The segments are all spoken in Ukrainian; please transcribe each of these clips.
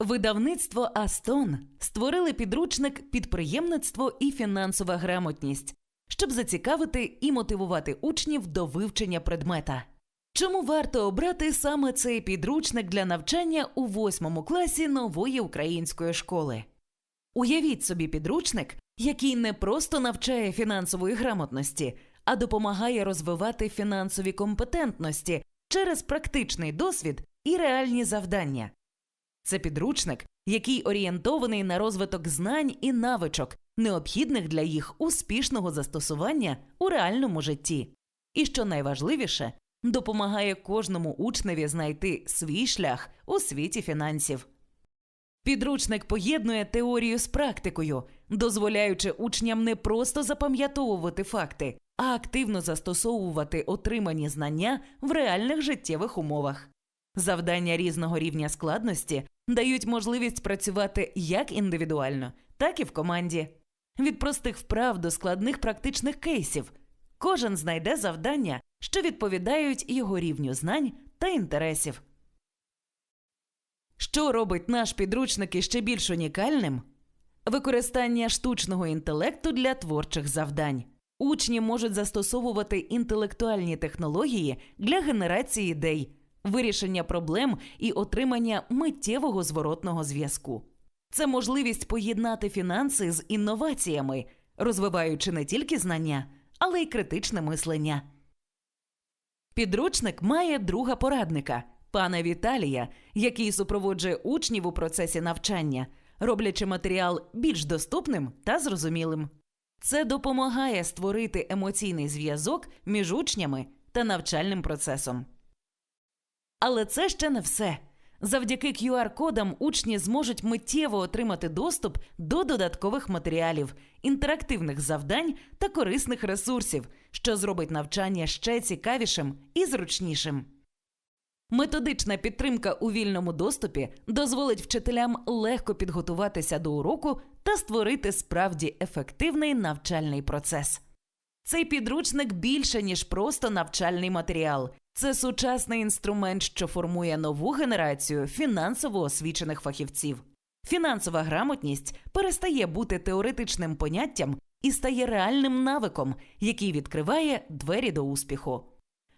Видавництво Астон створили підручник Підприємництво і фінансова грамотність, щоб зацікавити і мотивувати учнів до вивчення предмета. Чому варто обрати саме цей підручник для навчання у восьмому класі нової української школи? Уявіть собі підручник, який не просто навчає фінансової грамотності, а допомагає розвивати фінансові компетентності через практичний досвід і реальні завдання. Це підручник, який орієнтований на розвиток знань і навичок, необхідних для їх успішного застосування у реальному житті. І що найважливіше, допомагає кожному учневі знайти свій шлях у світі фінансів. Підручник поєднує теорію з практикою, дозволяючи учням не просто запам'ятовувати факти, а активно застосовувати отримані знання в реальних життєвих умовах. Завдання різного рівня складності дають можливість працювати як індивідуально, так і в команді. Від простих вправ до складних практичних кейсів. Кожен знайде завдання, що відповідають його рівню знань та інтересів. Що робить наш підручник іще більш унікальним? Використання штучного інтелекту для творчих завдань. Учні можуть застосовувати інтелектуальні технології для генерації ідей, вирішення проблем і отримання миттєвого зворотного зв'язку. Це можливість поєднати фінанси з інноваціями, розвиваючи не тільки знання, але й критичне мислення. Підручник має друга порадника пана Віталія, який супроводжує учнів у процесі навчання, роблячи матеріал більш доступним та зрозумілим. Це допомагає створити емоційний зв'язок між учнями та навчальним процесом. Але це ще не все. Завдяки QR-кодам учні зможуть миттєво отримати доступ до додаткових матеріалів, інтерактивних завдань та корисних ресурсів, що зробить навчання ще цікавішим і зручнішим. Методична підтримка у вільному доступі дозволить вчителям легко підготуватися до уроку та створити справді ефективний навчальний процес. Цей підручник більше, ніж просто навчальний матеріал. Це сучасний інструмент, що формує нову генерацію фінансово освічених фахівців. Фінансова грамотність перестає бути теоретичним поняттям і стає реальним навиком, який відкриває двері до успіху.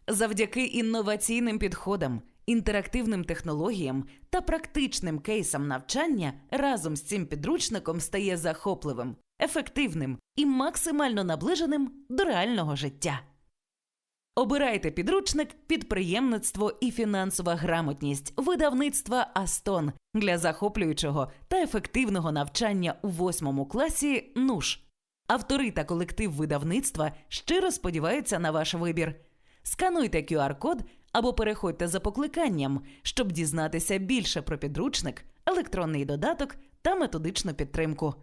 Завдяки інноваційним підходам, інтерактивним технологіям та практичним кейсам навчання разом з цим підручником стає захопливим, ефективним і максимально наближеним до реального життя. Обирайте підручник підприємництво і фінансова грамотність видавництва Астон для захоплюючого та ефективного навчання у восьмому класі НУШ. Автори та колектив видавництва щиро сподіваються на ваш вибір. Скануйте QR-код або переходьте за покликанням, щоб дізнатися більше про підручник, електронний додаток та методичну підтримку.